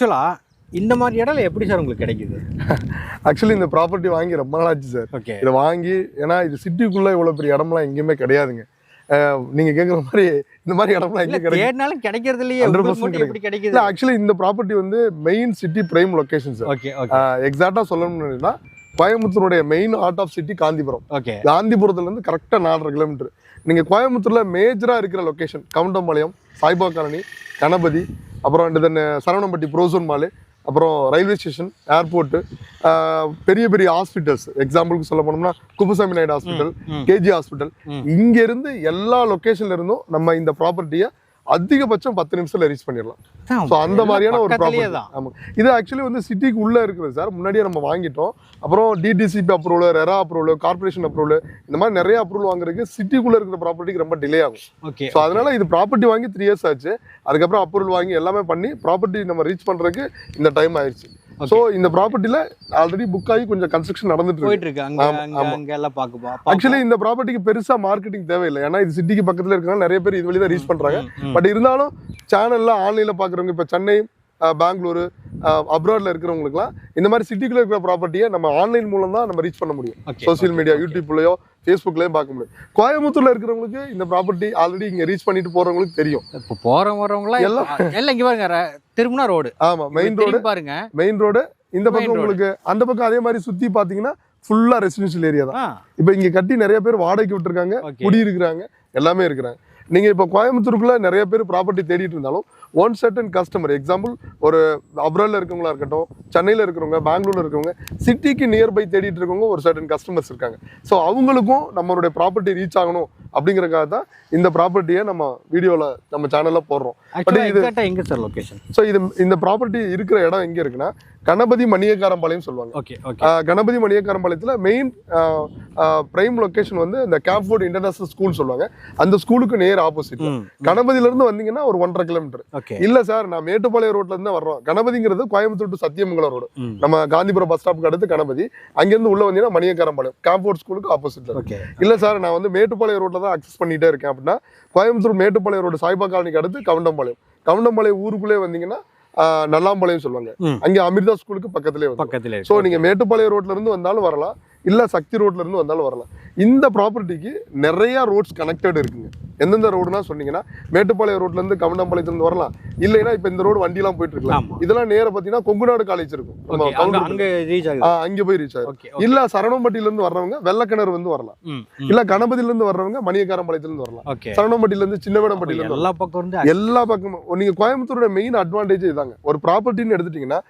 ஆக்சுவலா இந்த மாதிரி இடம் எப்படி சார் உங்களுக்கு கிடைக்குது? ஆக்சுவலி இந்த ப்ராப்பர்ட்டி வாங்கி ரொம்ப நாள் ஆச்சு சார். ஓகே இதை வாங்கி ஏன்னா இது சிட்டிக்குள்ள இவ்வளவு பெரிய இடம்லாம் எங்கேயுமே கிடையாதுங்க. அஹ் நீங்க கேக்குற மாதிரி இந்த மாதிரி இடம்லாம் எங்கே கிடைக்கும் கிடைக்கிறது இல்லையே. 100% உங்களுக்கு மட்டும் எப்படி கிடைக்குது. இல்ல ஆக்சுவலி இந்த ப்ராப்பர்ட்டி வந்து main city prime location sir. Okay okay எக்ஸாக்டா சொல்லணும்னா கோயம்புத்தூருடைய main heart of city Gandhipuram. Okay காந்திபுரத்துல இருந்து கரெக்டா நாலரை கிலோமீட்டர் நீங்க கோயம்புத்தூர்ல மேஜரா இருக்கிற லொகேஷன் கவுண்டம்பாளையம் சாய்பா காலனி கணபதி அப்புறம் ரெண்டு தென் சரவணம்பட்டி ப்ரோசோன் மாலு அப்புறம் ரயில்வே ஸ்டேஷன் ஏர்போர்ட்டு பெரிய பெரிய ஹாஸ்பிட்டல்ஸ் எக்ஸாம்பிளுக்கு சொல்ல போனோம்னா Kuppusamy Naidu hospital. KG hospital ம். இங்க இருந்து எல்லா லொகேஷன்ல இருந்தும் நம்ம இந்த ப்ராப்பர்ட்டியை அதிகபட்சம் பத்து நிமிஷத்துல ரீச் பண்ணிடலாம். ஸோ அந்த மாதிரியான ஒரு தான். ஆமாம் இது ஆக்சுவலி வந்து சிட்டிக்கு உள்ள இருக்குது சார். முன்னாடியே நம்ம வாங்கிட்டோம். அப்புறம் DTCP approval RERA approval corporation approval இந்த மாதிரி நிறைய அப்ரூவல் வாங்குறதுக்கு சிட்டிக்குள்ள இருக்கிற ப்ராப்பர்ட்டிக்கு ரொம்ப டிலே ஆகும். ஓகே ஸோ அதனால இது ப்ராப்பர்ட்டி வாங்கி த்ரீ இயர்ஸ் ஆச்சு. அதுக்கப்புறம் அப்ரூவல் வாங்கி எல்லாமே பண்ணி ப்ராப்பர்ட்டி நம்ம ரீச் பண்றதுக்கு இந்த டைம் ஆயிடுச்சு. ஸோ இந்த ப்ராப்பர்ட்டில ஆல்ரெடி புக் ஆகி கொஞ்சம் கன்ஸ்ட்ரக்ஷன் நடந்துட்டு இருக்கு. போயிட்டு இருக்கு அங்க எல்லாம் பாக்குப்பா ஆக்சுவலி இந்த ப்ராப்பர்ட்டிக்கு பெருசா மார்க்கெட்டிங் தேவையில்லை. ஏன்னா இது சிட்டிக்கு பக்கத்துல இருக்கனால நிறைய பேர் இது வழி தான் ரீச் பண்றாங்க. பட் இருந்தாலும் சேனல்ல ஆன்லைன்ல பாக்குறவங்க இப்ப சென்னை பெங்களூரு அப்ராட்ல இருக்கிறவங்களுக்குலாம் இந்த மாதிரி சிட்டிக்குள்ள இருக்கிற ப்ராப்பர்ட்டியை நம்ம ஆன்லைன் மூலம் தான் நம்ம ரீச் பண்ண முடியும். ஓகே சோஷியல் மீடியா யூடியூப்லயோ ஃபேஸ்புக்லயும் பார்க்க முடியும். கோயம்புத்தூர்ல இருக்கிறவங்களுக்கு இந்த ப்ராப்பர்ட்டி ஆல்ரெடி இங்க ரீச் பண்ணிட்டு போறவங்களுக்கு தெரியும். இப்போ போறவங்க வரவங்க எல்லாம் எல்லாம் இங்க பாருங்க திருமணா ரோடு ஆமா மெயின் ரோடு பாருங்க. மெயின் ரோடு இந்த பக்கம். உங்களுக்கு அந்த பக்கம் அதே மாதிரி சுத்தி பாத்தீங்கன்னா ஃபுல்லா ரெசிடென்ஷியல் ஏரியா தான். இப்போ இங்க கட்டி நிறைய பேர் வாடகைக்கு விட்டுருக்காங்க குடியிருக்கிறாங்க எல்லாமே இருக்கிறாங்க. நீங்க இப்போ கோயம்புத்தூருக்குள்ள நிறைய பேர் ப்ராப்பர்ட்டி தேடிட்டு இருந்தாலும் ஒன் சர்டன் கஸ்டமர் எக்ஸாம்பிள் ஒரு அப்ராட்ல இருக்கவங்களா இருக்கட்டும் சென்னையில இருக்கிறவங்க பெங்களூர்ல இருக்கவங்க சிட்டிக்கு நியர்பை தேடிட்டு இருக்கவங்க ஒரு சர்டன் கஸ்டமர்ஸ் இருக்காங்க. ஸோ அவங்களுக்கும் நம்மளுடைய ப்ராப்பர்ட்டி ரீச் ஆகணும் அப்படிங்கறதுக்காக தான் இந்த ப்ராப்பர்ட்டியை நம்ம வீடியோல நம்ம சேனல்ல போடுறோம். இது- எக்ஸாக்ட்டா எங்க சார் லொகேஷன் ஸோ இது இந்த ப்ராப்பர்ட்டி இருக்கிற இடம் எங்க இருக்குன்னா கணபதி மணியக்காரம்பாளையம் சொல்லுவாங்க. ஓகே கணபதி மணியக்காரம்பாளையத்துல மெயின் பிரைம் லொகேஷன் வந்து இந்த கேம்ஃபோர்ட் இன்டர்நேஷனல் ஸ்கூல் சொல்லுவாங்க. அந்த ஸ்கூலுக்கு நேர் ஆப்போசிட் ம் கணபதியில இருந்து வந்தீங்கன்னா ஒரு ஒன்றரை கிலோமீட்டர் இல்ல சார் நான் மேட்டுப்பாளையம் ரோட்ல இருந்து வர்றோம். கணபதிங்கிறது கோயம்புத்தூர் to சத்தியமங்கலம் ரோடு நம்ம காந்திபுரம் பஸ் ஸ்டாப்புக்கு அடுத்து கணபதி. அங்கிருந்து உள்ள வந்தீங்கன்னா மணியக்காரம்பாளையம் கேம்ஃபோர்ட் ஸ்கூலுக்கு ஆப்போசிட்ல இல்ல சார் நான் வந்து மேட்டுப்பாளையம் ரோட்ல தான் அக்சஸ் பண்ணிட்டே இருக்கேன் அப்படின்னா கோயம்புத்தூர் மேட்டுப்பாளையம் ரோடு சாய்பா காலனிக்கு அடுத்து கவுண்டம்பாளையம். கவுண்டம்பாளையம் ஊருக்குள்ளே வந்தீங்கன்னா நல்லாம்பாளையம் சொல்லுவாங்க. அங்க அமிர்தா ஸ்கூலுக்கு பக்கத்துல ஸோ இருக்கு. நீங்க மேட்டுப்பாளையம் ரோட்ல இருந்து வந்தாலும் வரலாம். இல்ல சக்தி ரோட்ல இருந்து வந்தாலும் வரலாம். இந்த ப்ராப்பர்ட்டிக்கு நிறைய ரோட்ஸ் கனெக்டட் இருக்குங்க. எந்தெந்த ரோடுனா சொன்னீங்கன்னா மேட்டுப்பாளையம் ரோட்ல இருந்து கவுண்டம்பாளையத்துல இருந்து வரலாம். இல்லைன்னா இப்ப இந்த ரோடு வண்டிலாம் போயிட்டு இருக்கலாம். இதெல்லாம் நேர பாத்தீங்கன்னா கொங்குநாடு காலேஜ் இருக்கும். அங்க போய் ரீச் ஆகும் இல்ல சரவணம்பட்டியில இருந்து வர்றவங்க வெள்ளக்கிணறு வந்து வரலாம். இல்ல கணபதியில இருந்து வர்றவங்க மணியக்காரம்பாளையத்துல இருந்து வரலாம். ஓகே சரவணம்பட்டியில இருந்து சின்னவேடம்பட்டியில இருந்து வரலாம். எல்லா பக்கம் எல்லா பக்கமும். நீங்க கோயம்புத்தூரோட மெயின் அட்வான்டேஜ் இதாங்க. ஒரு ப்ராப்பர்ட்டின்னு எடுத்துட்டீங்கன்னா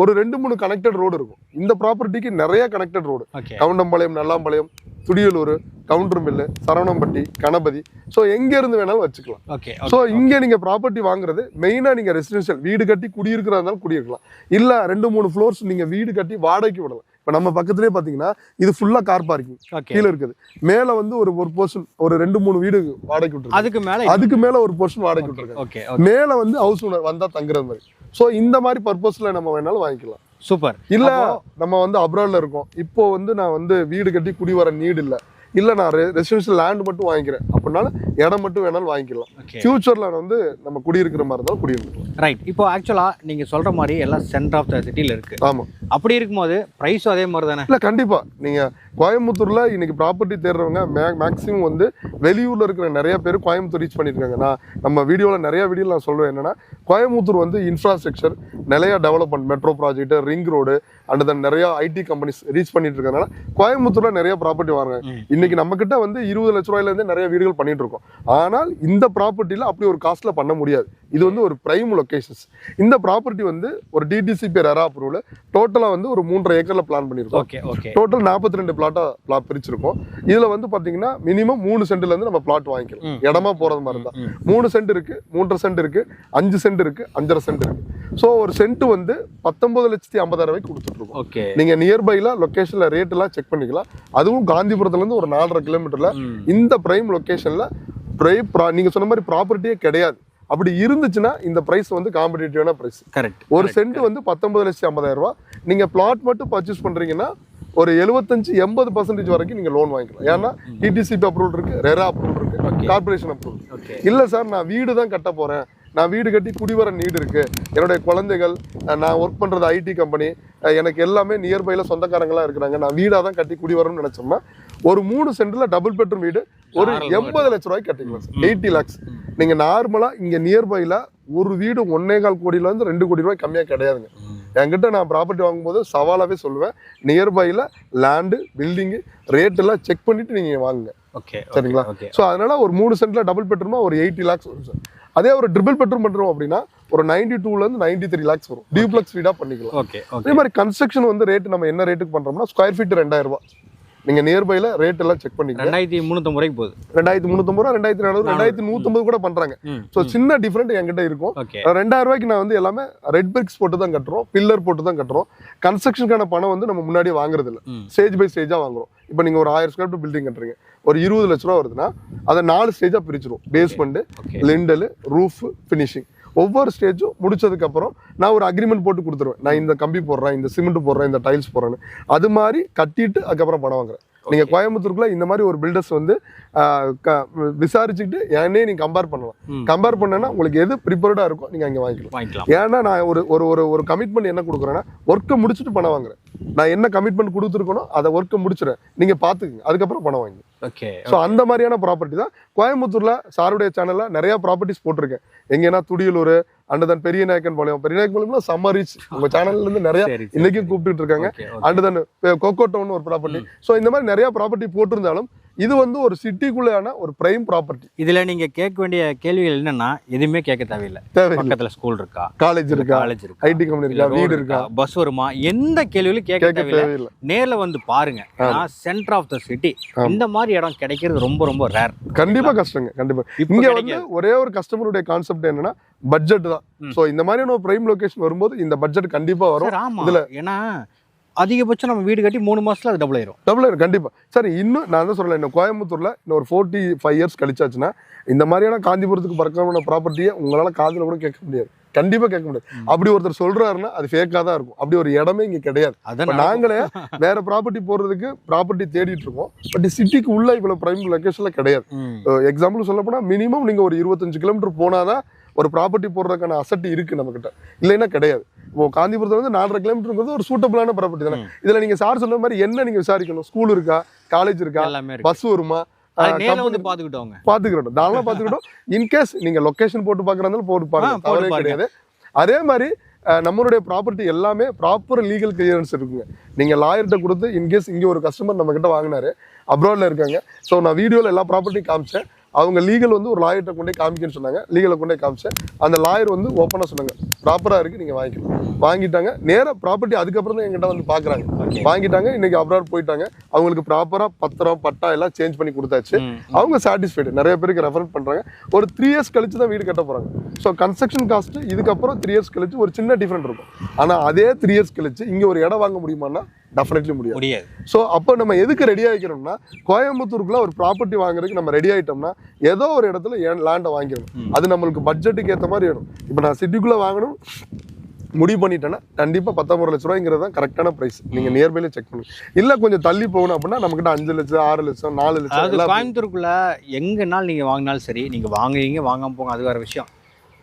ஒரு ரெண்டு மூணு கனெக்டட் ரோடு இருக்கும். இந்த ப்ராப்பர்ட்டிக்கு நிறைய connected road Goundampalayam Nallampalayam Thudiyalur Gounder mill Saravanampatti Ganapathy. So எங்க இருந்து வேணாலும் வச்சுக்கலாம். ஓகே ஸோ இங்க நீங்க ப்ராப்பர்ட்டி வாங்குறது மெயினா நீங்க ரெசிடென்ஷியல் வீடு கட்டி குடியிருக்கிறதா இருந்தாலும் குடியிருக்கலாம். இல்ல ரெண்டு மூணு ஃப்ளோர்ஸ் நீங்க வீடு கட்டி வாடகைக்கு விடலாம். இப்போ நம்ம பக்கத்துலேயே பார்த்தீங்கன்னா இது ஃபுல்லா கார் பார்க்கிங் கீழே இருக்குது. மேல வந்து ஒரு ஒரு போர்ஷன் ஒரு ரெண்டு மூணு வீடு வாடகைக்கு விட்டுருக்கு. அதுக்கு மேல அதுக்கு மேல ஒரு போர்ஷன் வாடகைக்கு விட்டுருக்காங்க ஓகே மேல வந்து ஹவுஸ் ஓனர் வந்தா தங்குறது மாதிரி. ஸோ இந்த மாதிரி பர்பஸ்ல நம்ம வேணாலும் வாங்கிக்கலாம். சூப்பர் இல்ல நம்ம வந்து அப்ராட்ல இருக்கோம். இப்போ வந்து நான் வந்து வீடு கட்டி குடி வர நீடு இல்ல. இல்ல நான் ரெசிடென்ஷியல் லேண்ட் மட்டும் வாங்கிக்கிறேன். அப்படின்னாலும் இடம் மட்டும் வேணாலும் வாங்கிக்கலாம். ஃபியூச்சர்ல வந்து நம்ம குடியிருக்கிற மாதிரி இருந்தாலும் குடியிருக்கலாம் ரைட் இப்போ ஆக்சுவலா நீங்க சொல்ற மாதிரி எல்லாம் சென்டர் ஆஃப் த சிட்டில இருக்கு. ஆமா. அப்படி இருக்கும்போது பிரைஸும் அதே மாதிரி தானே? இல்ல கண்டிப்பா. நீங்க கோயம்புத்தூர்ல இன்னைக்கு ப்ராப்பர்ட்டி தேடுறவங்க மேக்ஸிமம் வந்து வெளியூர்ல இருக்கிற நிறைய பேர் கோயம்புத்தூர் ரீச் பண்ணிருக்காங்க நான் நம்ம வீடியோல நிறைய வீடியோ நான் சொல்லுவேன் என்னன்னா கோயம்புத்தூர் வந்து இன்ஃப்ராஸ்ட்ரக்சர் நிறைய development metro project ring road and then நிறைய ஐடி கம்பெனிஸ் ரீச் பண்ணிட்டு இருக்கறனால கோயம்புத்தூர்ல நிறைய ப்ராப்பர்ட்டி வாங்குறாங்க. ம். இன்னைக்கு நம்ம கிட்ட வந்து இருபது லட்ச ரூபாயில இருந்து நிறைய வீடுகள் பண்ணிட்டு இருக்கோம். ஆனால் இந்த ப்ராப்பர்ட்டில அப்படி ஒரு காஸ்ட்ல பண்ண முடியாது. இது வந்து ஒரு பிரைம் லொகேஷன்ஸ் இந்த ப்ராப்பர்ட்டி வந்து ஒரு டிடிசிபி ரெரா அப்ரூவல் டோட்டலா வந்து ஒரு மூன்றரை ஏக்கர்ல பிளான் பண்ணியிருக்கோம் டோட்டல் நாற்பத்தி ரெண்டு பிளாட்டா பிளாட் பிரிச்சிருக்கோம். இதுல வந்து பாத்தீங்கன்னா மினிமம் மூணு சென்ட்ல இருந்து நம்ம பிளாட் வாங்கிக்கலாம். இடமா போறது மாதிரி ம். மூணு சென்ட் இருக்கு மூன்றரை சென்ட் இருக்கு அஞ்சு சென்ட் இருக்கு அஞ்சரை சென்ட் இருக்கு. ஸோ ஒரு சென்ட் வந்து பத்தொன்பது லட்சத்தி ஐம்பதாயிரம் ரூபாய்க்கு கொடுத்துட்டு இருக்கோம் ஓகே. நீங்க நியர்பைல லொகேஷன்ல ரேட் எல்லாம் செக் பண்ணிக்கலாம். அதுவும் காந்திபுரத்துல இருந்து ஒரு நாலரை கிலோமீட்டர்ல. இந்த பிரைம் லொகேஷன்ல பிரைம் நீங்க சொன்ன மாதிரி ப்ராப்பர்ட்டியே கிடையாது. அப்படி இருந்துச்சுன்னா இந்த பிரைஸ் வந்து காம்படிட்டிவான பிரைஸ் கரெக்ட் ஒரு சென்ட் வந்து பத்தொன்பது லட்சத்தி ஐம்பதாயிரம் ரூபாய். நீங்க பிளாட் மட்டும் பர்ச்சேஸ் பண்றீங்கன்னா ஒரு எழுபத்தஞ்சு எண்பது பர்சன்டேஜ் வரைக்கும் நீங்க லோன் வாங்கிக்கலாம். ஏன்னா டிடிசிபி அப்ரூவல் இருக்கு ரெரா அப்ரூவல் இருக்கு. கார்பரேஷன் அப்ரூவல் இல்ல சார் நான் வீடு தான் கட்ட போறேன். நான் வீடு கட்டி குடிவர நீடு இருக்கு. என்னுடைய குழந்தைகள் நான் ஒர்க் பண்றது ஐடி கம்பெனி எனக்கு எல்லாமே நியர்பைல சொந்தக்காரங்களா இருக்கிறாங்க. நான் வீடா தான் கட்டி குடிவரணும்னு நினைச்சோம்னா ஒரு மூணு சென்ட்ல டபுள் பெட்ரூம் வீடு ஒரு எண்பது லட்ச ரூபாய்க்கு கட்டிக்கலாம் சார் எயிட்டி லேக்ஸ் நீங்க நார்மலா இங்க நியர்பைல ஒரு வீடு ஒன்னே கால் கோடியில இருந்து ரெண்டு கோடி ரூபாய் கம்மியா கிடையாதுங்க. என்கிட்ட நான் ப்ராப்பர்ட்டி வாங்கும்போது சவாலாவே சொல்லுவேன். நியர்பைல லேண்டு பில்டிங்கு ரேட் எல்லாம் செக் பண்ணிட்டு நீங்க வாங்குங்க. ஓகே சரிங்களா? ஸோ அதனால ஒரு மூணு சென்ட்ல டபுள் பெட்ரூமா ஒரு எயிட்டி லேக்ஸ் வரும் சார் அதே ஒரு ட்ரிபிள் பெட்ரூம் பண்றோம் அப்படின்னா ஒரு நைன்டி டூல இருந்து நைன்டி த்ரீ லேக்ஸ் வரும் டியூப்ளெக்ஸ் வீடா பண்ணிக்கலாம். ஓகே அதே மாதிரி கன்ஸ்ட்ரக்ஷன் வந்து ரேட் நம்ம என்ன ரேட்டுக்கு பண்றோம்னா ஸ்கொயர் ஃபீட் ரெண்டாயிரம் ரூபாய். நீங்க நியர்பைல ரேட் எல்லாம் செக் பண்ணிக்கலாம் ரெண்டாயிரத்தி முந்நூற்றம்பது ரூபாய்க்கு போகுது. ரெண்டாயிரத்தி முந்நூத்தம்பது ரூபா ரெண்டாயிரத்தி நானூறு ரெண்டாயிரத்தி நூத்தம்பது கூட பண்றாங்க. ஸோ சின்ன டிஃபரெண்ட் என்கிட்ட இருக்கும். ரெண்டாயிரம் ரூபாய்க்கு நான் வந்து எல்லாமே ரெட் பிரிக்ஸ் போட்டு தான் கட்டுறோம் பில்லர் போட்டு தான் கட்டுறோம். கன்ஸ்ட்ரக்ஷனுக்கான பணம் வந்து நம்ம முன்னாடியே வாங்குறது இல்ல. ஸ்டேஜ் பை ஸ்டேஜா வாங்குறோம். இப்போ நீங்க ஒரு ஆயிரம் ஸ்கொயர் பில்டிங் கட்டுறீங்க. ஒரு இருபது லட்ச ரூபா வருதுன்னா அதை நாலு ஸ்டேஜா பிரிச்சிரும் பேஸ்மெண்ட் லிண்டல் ரூஃப் ஃபினிஷிங் ஒவ்வொரு ஸ்டேஜும் முடிச்சதுக்கு அப்புறம் நான் ஒரு அக்ரிமெண்ட் போட்டு கொடுத்துருவேன். நான் இந்த கம்பி போடுறேன் இந்த சிமெண்ட் போடுறேன் இந்த டைல்ஸ் போடுறேன்னு. அது மாதிரி கட்டிட்டு அதுக்கப்புறம் பணம் வாங்குறேன். நீங்க கோயம்புத்தூருக்குள்ள இந்த மாதிரி ஒரு பில்டர்ஸ் வந்து விசாரிச்சுக்கிட்டு என்னே நீங்க கம்பேர் பண்ணலாம். கம்பேர் பண்ணேன்னா உங்களுக்கு எது ப்ரிப்பேர்டா இருக்கோ நீங்க அங்க வாங்கிக்கலாம். ஏன்னா நான் ஒரு ஒரு ஒரு ஒரு கமிட்மெண்ட் என்ன கொடுக்குறேன்னா ஒர்க்கை முடிச்சுட்டு பணம் வாங்குறேன். நான் என்ன கமிட்மெண்ட் கொடுத்துருக்கணும் அதை ஒர்க்கை முடிச்சிடறேன். நீங்க பாத்துக்கங்க. அதுக்கப்புறம் பணம் வாங்கி ஓகே ஸோ அந்த மாதிரியான ப்ராப்பர்ட்டி தான். கோயம்புத்தூர்ல சாருடைய சேனல்ல நிறைய ப்ராப்பர்ட்டிஸ் போட்டிருக்கேன். எங்கன்னா துடியலூர் அண்ட் தன் பெரிய நாயக்கன் பாளையம். பெரிய நாயக்கன் பாளையம்லாம் செம்ம ரீச் உங்க சேனல்ல இருந்து நிறைய. இன்னைக்கும் கூப்பிட்டுட்டு இருக்காங்க. அண்ட் தென் கொக்கோ டவுன் ஒரு ப்ராப்பர்ட்டி ஸோ இந்த மாதிரி நிறைய ப்ராப்பர்ட்டி போட்டிருந்தாலும் இது வந்து ஒரு சிட்டிக்குள்ளேயான ஒரு பிரைம் ப்ராப்பர்ட்டி இதுல நீங்க கேட்க வேண்டிய கேள்விகள் என்னன்னா எதுவுமே கேட்க தேவையில்லை. பக்கத்துல ஸ்கூல் இருக்கா? காலேஜ் இருக்கா? காலேஜ் இருக்கா? ஐடி கம்பெனி இருக்கா? வீடு இருக்கா? பஸ் வருமா? எந்த கேள்வியிலும் கேட்க தேவையில்லை. நேர்ல வந்து பாருங்க. Centre of the city. இந்த மாதிரி இடம் கிடைக்கிறது ரொம்ப ரொம்ப ரேர் கண்டிப்பா கஷ்டங்க கண்டிப்பா. இப்போ இங்க வந்து. ஒரே ஒரு கஸ்டமருடைய கான்செப்ட் என்னன்னா பட்ஜெட் தான். சோ இந்த மாதிரியான ஒரு பிரைம் லொகேஷன் வரும்போது இந்த பட்ஜெட் கண்டிப்பா வரும். சார் ஆமா. இதுல- ஏன்னா அதிகபட்சம் நம்ம வீடு கட்டி மூணு மாசத்துல அது டபுள் ஆயிரும். டபுள் ஆயிரும் கண்டிப்பா. சரி இன்னும் நான் தான் சொல்லல இன்னும் கோயம்புத்தூர்ல இன்னும் ஒரு ஃபோர்ட்டி ஃபைவ் இயர்ஸ் கழிச்சாச்சுன்னா இந்த மாதிரியான காஞ்சிபுரத்துக்கு பறக்கான ப்ராப்பர்ட்டியை உங்களால காதுல கூட கேட்க முடியாது. கண்டிப்பா கேட்க முடியாது. அப்படி ஒருத்தர் சொல்றாருன்னா அது ஃபேக்கா தான் இருக்கும். அப்படி ஒரு இடமே இங்க கிடையாது. நாங்களே வேற ப்ராப்பர்ட்டி போடுறதுக்கு ப்ராப்பர்ட்டி தேடிட்டு இருக்கோம். பட் சிட்டிக்கு உள்ள இவ்வளவு பிரைம் லொகேஷன்ல கிடையாது. எக்ஸாம்பிள் சொல்ல போனா மினிமம் நீங்க ஒரு இருபத்தஞ்சு கிலோமீட்டர் போனாதான் ஒரு ப்ராப்பர்ட்டி போடுறதுக்கான அசட்டி இருக்கு நம்ம கிட்ட இல்லைன்னா கிடையாது. இப்போ காந்திபுரத்துல வந்து நாலரை கிலோமீட்டருங்கிறது ஒரு சூட்டபிளான ப்ராப்பர்ட்டி தானே. இதுல நீங்க சார் சொன்ன மாதிரி என்ன நீங்க விசாரிக்கணும்? ஸ்கூல் இருக்கா? காலேஜ் இருக்கா? பஸ் வருமா? பாத்துக்கிறோம் தாராளமா பாத்துக்கிட்டோம் இன்கேஸ் நீங்க லொகேஷன் போட்டு பாக்குறதாலும் போட்டு பாருங்க. கிடையாது. அதே மாதிரி நம்மளுடைய ப்ராப்பர்ட்டி எல்லாமே ப்ராப்பர் லீகல் கிளியரன்ஸ் இருக்குங்க. நீங்க லாயர்கிட்ட கொடுத்து இன்கேஸ் இங்க ஒரு கஸ்டமர் நம்ம கிட்ட வாங்கினாரு அப்ராட்ல இருக்காங்க. ஸோ நான் வீடியோல எல்லா ப்ராப்பர்ட்டியும் காமிச்சேன். அவங்க லீகல் வந்து ஒரு லாயர்கிட்ட கொண்டு காமிக்கன்னு சொன்னாங்க. லீகலை கொண்டு காமிச்சேன் அந்த லாயர் வந்து ஓப்பனாக சொன்னாங்க. ப்ராப்பராக இருக்கு நீங்க வாங்கிக்கலாம் வாங்கிட்டாங்க. நேரா ப்ராப்பர்ட்டி அதுக்கப்புறம் தான் எங்கிட்ட வந்து பாக்குறாங்க. Okay. வாங்கிட்டாங்க இன்னைக்கு அப்ராட் போயிட்டாங்க. அவங்களுக்கு ப்ராப்பரா பத்திரம் பட்டா எல்லாம் சேஞ்ச் பண்ணி கொடுத்தாச்சு. அவங்க சாட்டிஸ்ஃபைடு நிறைய பேருக்கு ரெஃபர் பண்றாங்க. ஒரு த்ரீ இயர்ஸ் கழிச்சு தான் வீடு கட்ட போறாங்க. ஸோ கன்ஸ்ட்ரக்ஷன் காஸ்ட் இதுக்கப்புறம் த்ரீ இயர்ஸ் கழிச்சு ஒரு சின்ன டிஃபரெண்ட் இருக்கும். ஆனா அதே த்ரீ இயர்ஸ் கழிச்சு இங்க ஒரு இடம் வாங்க முடியுமான்னா டெஃபினெட்லி முடியாது. முடியாது. ஸோ அப்போ நம்ம எதுக்கு ரெடி ஆகிக்கிறோம்னா கோயம்புத்தூருக்குள்ள ஒரு ப்ராப்பர்ட்டி வாங்குறதுக்கு நம்ம ரெடி ஆயிட்டோம்னா ஏதோ ஒரு இடத்துல லேண்டை வாங்கிடணும். அது நம்மளுக்கு பட்ஜெட்டுக்கு ஏற்ற மாதிரி வேணும். இப்போ நான் சிட்டிக்குள்ள வாங்கணும் முடிவு பண்ணிட்டேன்னா கண்டிப்பா பத்தொம்பது லட்ச ரூபாய்ங்கிறது தான் கரெக்டான பிரைஸ் நீங்க நியர்பைல செக் பண்ணுங்க இல்ல கொஞ்சம் தள்ளி போகணும் அப்படின்னா நம்மகிட்ட அஞ்சு லட்சம் ஆறு லட்சம் நாலு லட்சம் கோயம்புத்தூருக்குள்ள எங்கனாலும் நீங்க வாங்கினாலும் சரி நீங்க வாங்குவீங்க வாங்காம போங்க அது வேற விஷயம்.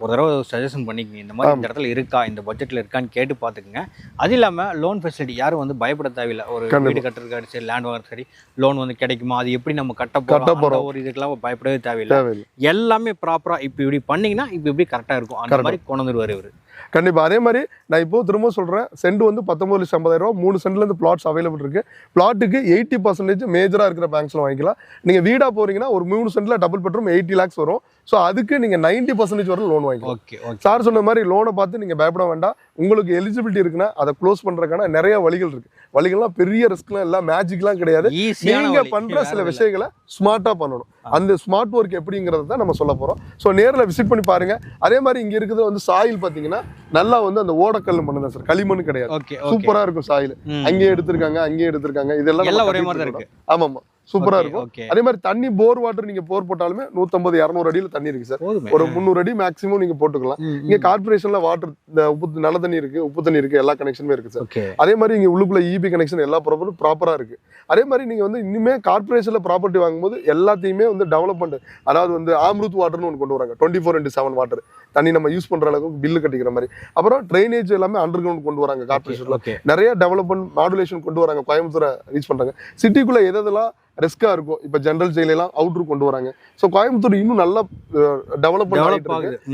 ஒரு தடவை சஜஷன் பண்ணிக்கங்க. இந்த மாதிரி இந்த இடத்துல இருக்கா இந்த பட்ஜெட்ல இருக்கான்னு கேட்டு பார்த்துக்குங்க. அது இல்லாம லோன் ஃபெசிலிட்டி யாரும் வந்து பயப்பட தேவையில்லை. ஒரு. வீடு கட்டுறதுக்காரு சரி லேண்ட் வாங்குறது சரி லோன் வந்து கிடைக்குமா அது எப்படி நம்ம கட்ட போறோம். ஒரு இதுக்கெல்லாம் பயப்படவே தேவையில்லை. எல்லாமே ப்ராப்பரா இப்ப இப்படி பண்ணீங்கன்னா இப்ப இப்படி கரெக்டா இருக்கும். அந்த. மாதிரி கொண்டு வந்துருவாரு இவரு. கண்டிப்பா. அதே மாதிரி நான் இப்போ திரும்ப சொல்றேன் சென்ட் வந்து பத்தொன்பது லட்சம் ஐம்பதாயிரம் ரூபா மூணு சென்ட்ல இருந்து பிளாட்ஸ் அவைலபிள் இருக்கு. பிளாட்டுக்கு எயிட்டி பர்சன்டேஜ் மேஜரா இருக்கிற பேங்க்ஸ்ல வாங்கிக்கலாம். நீங்க வீடா போறீங்கன்னா ஒரு மூணு சென்ட்ல டபுள் பெட்ரூம் எயிட்டி லேக்ஸ் வரும். ஸோ அதுக்கு நீங்க நைன்டி பர்சன்டேஜ் வரை லோன் வாங்கிக்கலாம். ஓகே சார் சொன்ன மாதிரி லோனை பார்த்து நீங்க பயப்பட வேண்டாம். உங்களுக்கு எலிஜிபிலிட்டி இருக்குன்னா அதை க்ளோஸ் பண்றதுக்கான நிறைய வழிகள் இருக்கு. வழிகள்லாம் பெரிய ரிஸ்க்லாம் எல்லாம் மேஜிக்லாம் கிடையாது. ஈஸியான நீங்க வழி. பண்ற வேற சில. விஷயங்களை ஸ்மார்ட்டா பண்ணணும். அந்த ஸ்மார்ட் ஒர்க் எப்படிங்கிறத தான் நம்ம சொல்ல போறோம். ஸோ நேர்ல விசிட் பண்ணி பாருங்க. அதே மாதிரி இங்க இருக்கிறது வந்து சாயில் பாத்தீங்கன்னா நல்லா வந்து அந்த ஓடக்கல் மண்ணு தான் சார் களிமண் கிடையாது. Okay okay. சூப்பரா இருக்கும் சாயில். அங்கேயே எடுத்திருக்காங்க அங்கேயே எடுத்திருக்காங்க. இதெல்லாம் ஒரே மாதிரி. ஆமாமா சூப்பரா இருக்கும். அதே மாதிரி தண்ணி போர் வாட்டர் நீங்க போர் போட்டாலுமே நூத்தம்பது இரநூறு அடியில தண்ணி இருக்கு சார். ஒரு முந்நூறு அடி மேக்ஸிமம் நீங்க போட்டுக்கலாம். இங்க. கார்பரேஷன்ல வாட்டர் இந்த உப்பு நல்ல தண்ணி இருக்கு உப்பு தண்ணி இருக்கு எல்லா கனெக்ஷனுமே இருக்கு சார். அதே மாதிரி இங்க உள்ளுக்குள்ள இபி கனெக்ஷன் எல்லா ப்ராப்பரும் ப்ராப்பரா இருக்கு. அதே மாதிரி நீங்க வந்து இனிமே கார்பரேஷன்ல ப்ராப்பர்ட்டி வாங்கும்போது எல்லாத்தையுமே வந்து டெவலப்மெண்ட் அதாவது வந்து ஆம்ருத் வாட்டர்னு ஒன்று கொண்டு வராங்க. Twenty four into seven water தண்ணி நம்ம யூஸ் பண்ற அளவுக்கு பில்லு கட்டிக்கிற மாதிரி. அப்புறம் ட்ரைனேஜ் எல்லாமே அண்டர் கிரவுண்ட் கொண்டு வராங்க கார்பரேஷன்ல நிறைய டெவலப்மெண்ட் மாடுலேஷன் கொண்டு வராங்க கோயம்புத்தூரை ரீச் பண்றாங்க. சிட்டிக்குள்ள எது எதெல்லாம் ரிஸ்கா இருக்கும் இப்போ ஜென்ரல் ஜெயிலெல்லாம் அவுட்ரு கொண்டு வராங்க. ஸோ கோயம்புத்தூர் இன்னும் நல்லா டெவலப்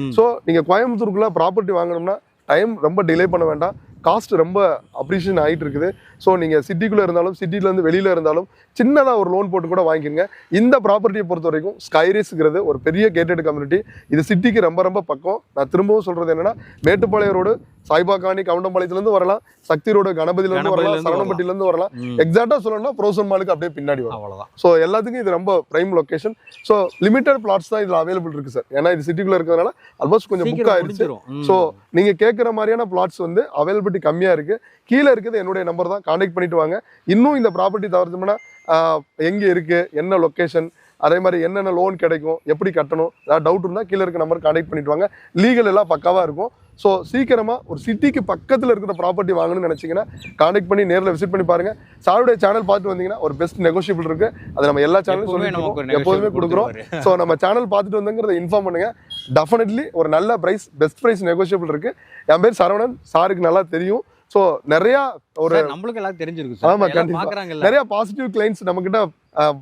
ம். ஸோ நீங்கள் கோயம்புத்தூருக்குள்ள ப்ராப்பர்ட்டி வாங்கணும்னா டைம் ரொம்ப டிலே பண்ண வேண்டாம். காஸ்ட் ரொம்ப அப்ரிஷியேஷன் ஆகிட்டு இருக்குது ஸோ நீங்கள் சிட்டிக்குள்ளே இருந்தாலும் சிட்டிலேருந்து வெளியில் இருந்தாலும் சின்னதாக ஒரு லோன் போட்டு கூட வாங்கிக்கோங்க. இந்த ப்ராப்பர்ட்டியை பொறுத்த வரைக்கும் ஸ்கைரேஸ்ங்கிறது ஒரு பெரிய கேட்டட் கம்யூனிட்டி இது சிட்டிக்கு ரொம்ப ரொம்ப பக்கம். நான் திரும்பவும் சொல்கிறது என்னென்னா மேட்டுப்பாளையம் ரோடு சாய்பா காணி கவுண்டம்பாளையத்துலேருந்து வரலாம். சக்தி ரோடு கணபதியிலேருந்து வரலாம் சரவணப்பட்டியிலேருந்து வரலாம். எக்ஸாக்டாக சொல்லணும்னா ப்ரோசன் மாலுக்கு அப்படியே பின்னாடி வரும். அவ்வளவுதான். ஸோ எல்லாத்துக்கும் இது ரொம்ப prime location so limited flats தான் இதில் அவைலபிள் இருக்கு சார் ஏன்னா இது சிட்டிக்குள்ள இருக்கிறதுனால ஆல்மோஸ்ட் கொஞ்சம் புக் ம். ஸோ நீங்க கேட்குற மாதிரியான பிளாட்ஸ் வந்து அவைலபிலிட்டி கம்மியா இருக்கு. கீழே இருக்குது என்னுடைய நம்பர் தான். கான்டாக்ட் பண்ணிட்டு வாங்க. இன்னும் இந்த ப்ராப்பர்ட்டி தவிர்த்தோம்னா எங்க இருக்கு என்ன லொகேஷன் அதே மாதிரி என்னென்ன லோன் கிடைக்கும் எப்படி கட்டணும் ஏதாவது டவுட் இருந்தால் கீழே இருக்க நம்பர் கான்டாக்ட் பண்ணிட்டு வாங்க. லீகல் எல்லாம் பக்காவா இருக்கும். ஸோ சீக்கிரமா ஒரு சிட்டிக்கு பக்கத்தில் இருக்கிற ப்ராப்பர்ட்டி வாங்கணும்னு நினைச்சீங்கன்னா கான்டாக்ட் பண்ணி நேரில் விசிட் பண்ணி பாருங்க. சாருடைய சேனல் பார்த்துட்டு வந்தீங்கன்னா ஒரு பெஸ்ட் நெகோஷியபிள் இருக்கு. அது நம்ம எல்லா சேனலும் சொல்லி எப்போதுமே கொடுக்குறோம். ஸோ நம்ம சேனல் பார்த்துட்டு வந்தங்கிறத இன்ஃபார்ம் பண்ணுங்க. டெஃபினெட்லி ஒரு நல்ல ப்ரைஸ் பெஸ்ட் ப்ரைஸ் நெகோஷியபிள் இருக்கு. என் பேர் சரவணன். சாருக்கு நல்லா தெரியும். ஸோ நிறைய ஒரு நம்மளுக்கு எல்லாம் தெரிஞ்சிருக்கு சார். ஆமா, எல்லாம் கண்டிப்பா. பாக்குறாங்கல்ல நிறைய பாசிட்டிவ் கிளைண்ட்ஸ் நம்ம கிட்ட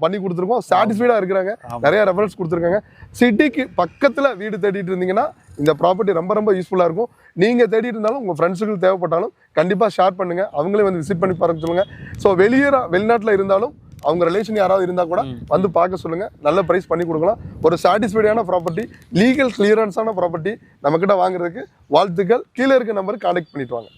பண்ணி கொடுத்துருக்கோம். சாட்டிஸ்ஃபைடா இருக்கிறாங்க. நிறைய ரெஃபரன்ஸ் கொடுத்துருக்காங்க. சிட்டிக்கு பக்கத்துல வீடு தேடிட்டு இருந்தீங்கன்னா இந்த ப்ராப்பர்ட்டி ரொம்ப ரொம்ப யூஸ்ஃபுல்லா இருக்கும். நீங்க தேடிட்டு இருந்தாலும் உங்க ஃப்ரெண்ட்ஸுக்கு தேவைப்பட்டாலும் கண்டிப்பா ஷேர் பண்ணுங்க. அவங்களே வந்து விசிட் பண்ணி பாருங்க சொல்லுங்க. ஸோ வெளியே வெளிநாட்டுல இருந்தாலும் அவங்க ரிலேஷன் யாராவது இருந்தா கூட. வந்து பார்க்க சொல்லுங்க. நல்ல பிரைஸ் பண்ணி கொடுக்கலாம். ஒரு சாட்டிஸ்ஃபைடான ப்ராப்பர்ட்டி லீகல் கிளியரன்ஸான ப்ராப்பர்ட்டி நம்ம கிட்ட வாங்குறதுக்கு வாழ்த்துக்கள். கீழே இருக்க நம்பருக்கு கான்டாக்ட் பண்ணிட்டு வாங்க.